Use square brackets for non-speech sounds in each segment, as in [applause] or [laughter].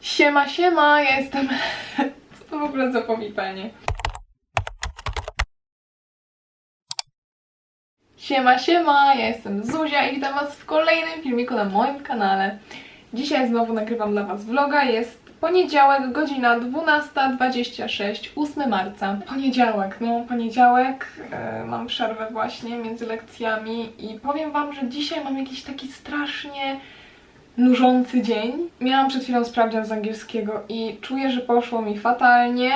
Siema, siema, ja jestem... [laughs] Co to w ogóle za powitanie? Siema, siema, ja jestem Zuzia i witam Was w kolejnym filmiku na moim kanale. Dzisiaj znowu nagrywam dla Was vloga, jest poniedziałek, godzina 12.26, 8 marca. Poniedziałek, no poniedziałek, e, mam przerwę właśnie między lekcjami i powiem Wam, że dzisiaj mam jakiś taki strasznie nużący dzień. Miałam przed chwilą sprawdzian z angielskiego i czuję, że poszło mi fatalnie.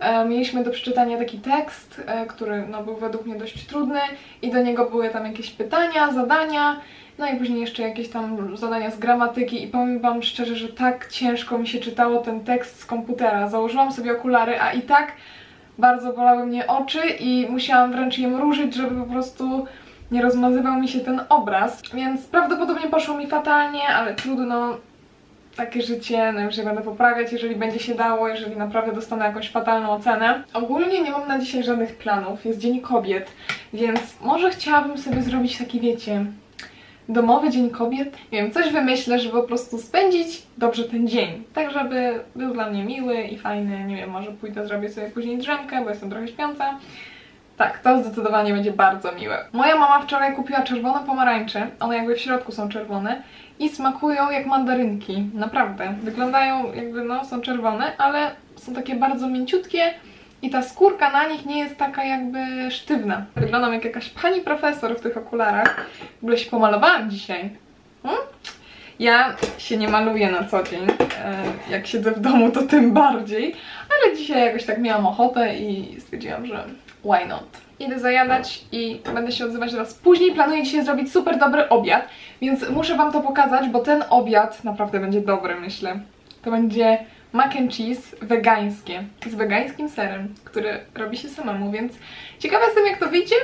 E, Mieliśmy do przeczytania taki tekst, e, który no, był według mnie dość trudny i do niego były tam jakieś pytania, zadania, no i później jeszcze jakieś tam zadania z gramatyki i powiem Wam szczerze, że tak ciężko mi się czytało ten tekst z komputera. Założyłam sobie okulary, a i tak bardzo bolały mnie oczy i musiałam wręcz je mrużyć, żeby po prostu nie rozmazywał mi się ten obraz, więc prawdopodobnie poszło mi fatalnie, ale trudno, takie życie, no już się będę poprawiać, jeżeli będzie się dało, jeżeli naprawdę dostanę jakąś fatalną ocenę. Ogólnie nie mam na dzisiaj żadnych planów, jest Dzień Kobiet, więc może chciałabym sobie zrobić taki, wiecie, domowy Dzień Kobiet. Nie wiem, coś wymyślę, żeby po prostu spędzić dobrze ten dzień, tak żeby był dla mnie miły i fajny, nie wiem, może pójdę, zrobię sobie później drzemkę, bo jestem trochę śpiąca. Tak, to zdecydowanie będzie bardzo miłe. Moja mama wczoraj kupiła czerwone pomarańcze, one jakby w środku są czerwone i smakują jak mandarynki, naprawdę. Wyglądają jakby, no, są czerwone, ale są takie bardzo mięciutkie i ta skórka na nich nie jest taka jakby sztywna. Wyglądam jak jakaś pani profesor w tych okularach. W ogóle się pomalowałam dzisiaj. Hmm? Ja się nie maluję na co dzień. E, Jak siedzę w domu, to tym bardziej. Ale dzisiaj jakoś tak miałam ochotę i stwierdziłam, że why not. Idę zajadać i będę się odzywać teraz później. Planuję dzisiaj zrobić super dobry obiad, więc muszę Wam to pokazać, bo ten obiad naprawdę będzie dobry, myślę. To będzie mac and cheese wegańskie, z wegańskim serem, który robi się samemu, więc ciekawa jestem jak to wyjdzie.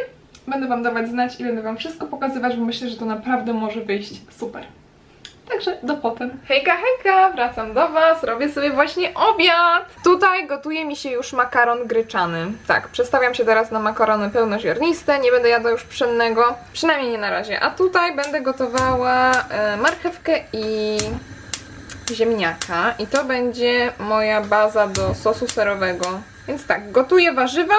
Będę Wam dawać znać i będę Wam wszystko pokazywać, bo myślę, że to naprawdę może wyjść super. Także do potem. Hejka, hejka, wracam do Was, robię sobie właśnie obiad. Tutaj gotuje mi się już makaron gryczany. Tak, przestawiam się teraz na makarony pełnoziarniste, nie będę jadła już pszennego, przynajmniej nie na razie. A tutaj będę gotowała e, marchewkę i ziemniaka i to będzie moja baza do sosu serowego. Więc tak, gotuję warzywa,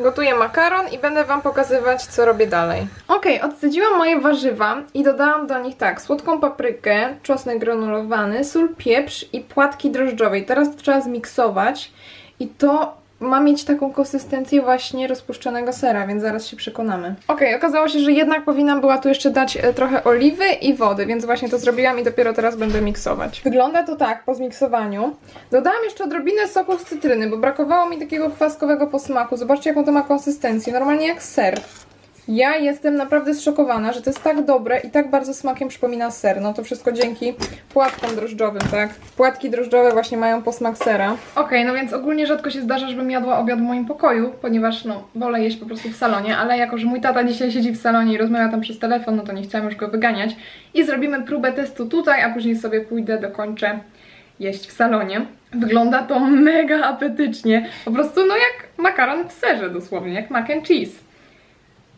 gotuję makaron i będę Wam pokazywać, co robię dalej. Ok, odcedziłam moje warzywa i dodałam do nich tak, słodką paprykę, czosnek granulowany, sól, pieprz i płatki drożdżowe. I teraz to trzeba zmiksować i to ma mieć taką konsystencję właśnie rozpuszczonego sera, więc zaraz się przekonamy. Ok, okazało się, że jednak powinnam była tu jeszcze dać e, trochę oliwy i wody, więc właśnie to zrobiłam i dopiero teraz będę miksować. Wygląda to tak po zmiksowaniu. Dodałam jeszcze odrobinę soku z cytryny, bo brakowało mi takiego kwaskowego posmaku. Zobaczcie, jaką to ma konsystencję, normalnie jak ser. Ja jestem naprawdę zszokowana, że to jest tak dobre i tak bardzo smakiem przypomina ser. No to wszystko dzięki płatkom drożdżowym, tak? Płatki drożdżowe właśnie mają posmak sera. Okej, no więc ogólnie rzadko się zdarza, żebym jadła obiad w moim pokoju, ponieważ no wolę jeść po prostu w salonie, ale jako, że mój tata dzisiaj siedzi w salonie i rozmawia tam przez telefon, no to nie chciałam już go wyganiać. I zrobimy próbę testu tutaj, a później sobie pójdę, dokończę jeść w salonie. Wygląda to mega apetycznie. Po prostu no jak makaron w serze dosłownie, jak mac and cheese.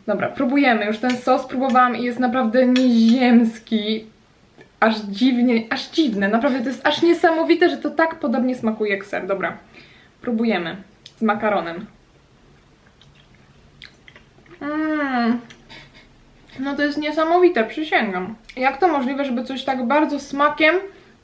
Dobra, próbujemy. Już ten sos próbowałam i jest naprawdę nieziemski. Aż dziwnie, aż dziwne. Naprawdę to jest aż niesamowite, że to tak podobnie smakuje jak ser. Dobra, próbujemy. Z makaronem. Mmm. No to jest niesamowite, przysięgam. Jak to możliwe, żeby coś tak bardzo smakiem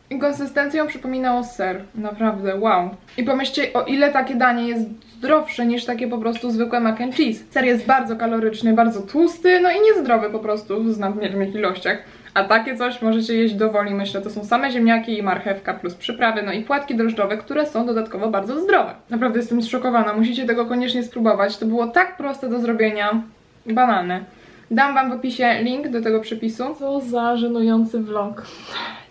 i konsystencją przypominało ser? Naprawdę, wow. I pomyślcie, o ile takie danie jest zdrowsze niż takie po prostu zwykłe mac and cheese. Ser jest bardzo kaloryczny, bardzo tłusty, no i niezdrowy po prostu w nadmiernych ilościach. A takie coś możecie jeść dowoli, myślę, to są same ziemniaki i marchewka plus przyprawy, no i płatki drożdżowe, które są dodatkowo bardzo zdrowe. Naprawdę jestem zszokowana, musicie tego koniecznie spróbować. To było tak proste do zrobienia, banalne. Dam wam w opisie link do tego przepisu. Co za żenujący vlog.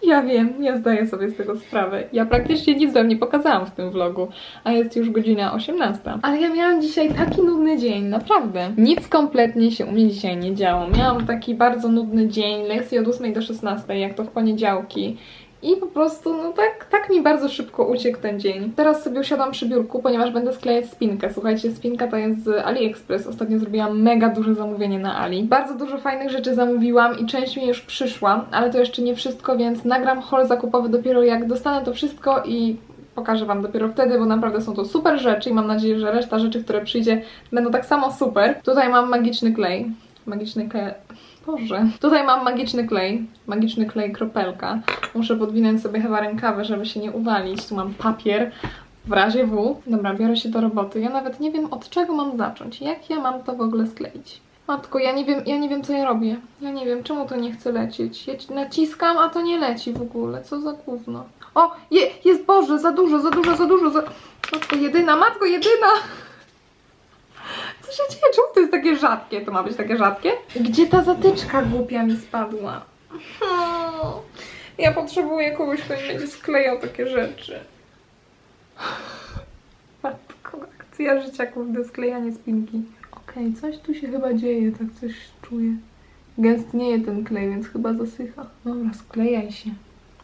Ja wiem, nie zdaję sobie z tego sprawy. Ja praktycznie nic wam nie pokazałam w tym vlogu, a jest już godzina 18. Ale ja miałam dzisiaj taki nudny dzień, naprawdę. Nic kompletnie się u mnie dzisiaj nie działo. Miałam taki bardzo nudny dzień, lekcje od 8 do 16, jak to w poniedziałki. I po prostu, no tak, tak mi bardzo szybko uciekł ten dzień. Teraz sobie usiadłam przy biurku, ponieważ będę sklejać spinkę. Słuchajcie, spinka to jest z AliExpress. Ostatnio zrobiłam mega duże zamówienie na Ali. Bardzo dużo fajnych rzeczy zamówiłam i część mi już przyszła, ale to jeszcze nie wszystko, więc nagram haul zakupowy dopiero jak dostanę to wszystko i pokażę Wam dopiero wtedy, bo naprawdę są to super rzeczy i mam nadzieję, że reszta rzeczy, które przyjdzie, będą tak samo super. Tutaj mam magiczny klej. Magiczny klej. Boże. Tutaj mam magiczny klej. Magiczny klej kropelka. Muszę podwinąć sobie chyba rękawy, żeby się nie uwalić. Tu mam papier. W razie W. Dobra, biorę się do roboty. Ja nawet nie wiem od czego mam zacząć. Jak ja mam to w ogóle skleić? Matko, ja nie wiem, ja nie wiem co ja robię. Ja nie wiem, czemu to nie chce lecieć. Ja ci- naciskam, a to nie leci w ogóle. Co za gówno. O, je, jest Boże, za dużo, za dużo, za dużo, za... Matko jedyna, matko jedyna! Się dzieje? Czemu to jest takie rzadkie? To ma być takie rzadkie? Gdzie ta zatyczka głupia mi spadła? Hmm. Ja potrzebuję kogoś, kto mi będzie sklejał takie rzeczy. Matko, akcja życia, kurde, sklejanie spinki. Okej, coś tu się chyba dzieje, tak coś czuję. Gęstnieje ten klej, więc chyba zasycha. Dobra, sklejaj się.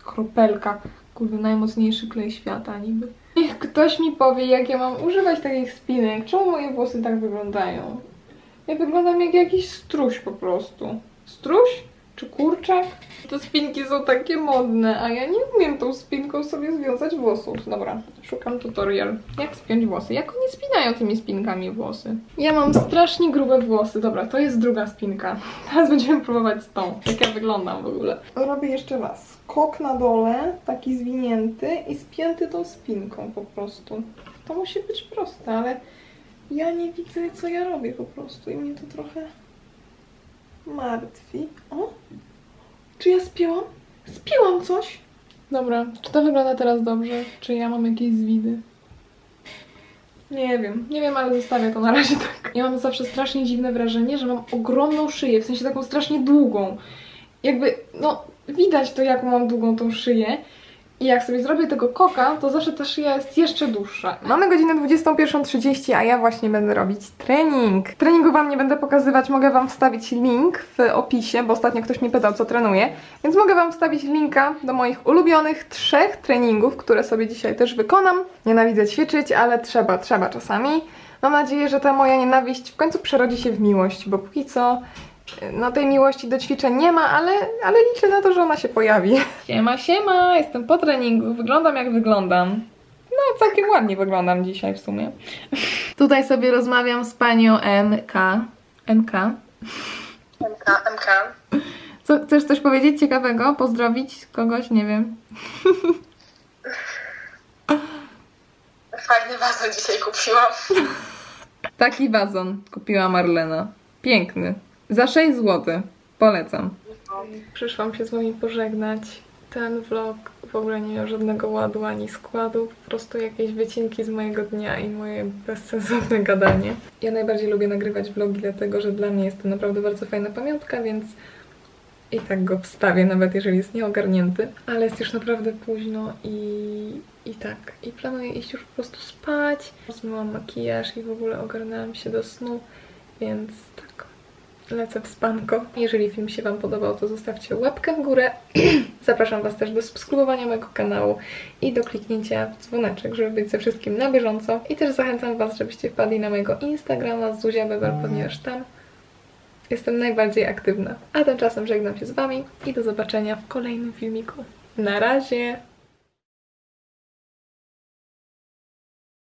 Kropelka. Kurde, najmocniejszy klej świata niby. Niech ktoś mi powie, jak ja mam używać takich spinek. Czemu moje włosy tak wyglądają? Ja wyglądam jak jakiś struś po prostu. Struś? Czy kurczak? Te spinki są takie modne, a ja nie umiem tą spinką sobie związać włosów. Dobra, szukam tutorial. Jak spiąć włosy? Jak oni spinają tymi spinkami włosy? Ja mam strasznie grube włosy. Dobra, to jest druga spinka. [laughs] Teraz będziemy próbować z tą. Jak ja wyglądam w ogóle. Robię jeszcze raz. Kok na dole, taki zwinięty i spięty tą spinką po prostu. To musi być proste, ale ja nie widzę co ja robię po prostu i mnie to trochę martwi. O! Czy ja spięłam? Spięłam coś! Dobra, czy to wygląda teraz dobrze? Czy ja mam jakieś zwidy? Nie wiem, nie wiem, ale zostawię to na razie tak. Ja mam zawsze strasznie dziwne wrażenie, że mam ogromną szyję, w sensie taką strasznie długą. Jakby, no, widać to, jaką mam długą tą szyję. I jak sobie zrobię tego koka, to zawsze szyja jest jeszcze dłuższa. Mamy godzinę 21.30, a ja właśnie będę robić trening. Treningu Wam nie będę pokazywać, mogę Wam wstawić link w opisie, bo ostatnio ktoś mi pytał, co trenuję. Więc mogę Wam wstawić linka do moich ulubionych trzech treningów, które sobie dzisiaj też wykonam. Nienawidzę ćwiczyć, ale trzeba, trzeba czasami. Mam nadzieję, że ta moja nienawiść w końcu przerodzi się w miłość, bo póki co no tej miłości do ćwiczeń nie ma, ale, ale liczę na to, że ona się pojawi. Siema, siema, jestem po treningu, wyglądam jak wyglądam. No, całkiem ładnie wyglądam dzisiaj w sumie. Tutaj sobie rozmawiam z panią MK. MK. MK, MK. Co, chcesz coś powiedzieć ciekawego? Pozdrowić kogoś? Nie wiem. Fajny wazon dzisiaj kupiłam. Taki wazon kupiła Marlena. Piękny. Za 6 zł. Polecam. Przyszłam się z wami pożegnać. Ten vlog w ogóle nie miał żadnego ładu ani składu, po prostu jakieś wycinki z mojego dnia i moje bezsensowne gadanie. Ja najbardziej lubię nagrywać vlogi, dlatego że dla mnie jest to naprawdę bardzo fajna pamiątka, więc i tak go wstawię, nawet jeżeli jest nieogarnięty. Ale jest już naprawdę późno i, i tak. I planuję iść już po prostu spać. Zmyłam makijaż i w ogóle ogarnęłam się do snu, więc tak. Lecę w spanko. Jeżeli film się Wam podobał, to zostawcie łapkę w górę. [clears throat] Zapraszam Was też do subskrybowania mojego kanału i do kliknięcia w dzwoneczek, żeby być ze wszystkim na bieżąco. I też zachęcam Was, żebyście wpadli na mojego Instagrama Zuzia Weber, ponieważ tam jestem najbardziej aktywna. A tymczasem żegnam się z Wami i do zobaczenia w kolejnym filmiku. Na razie!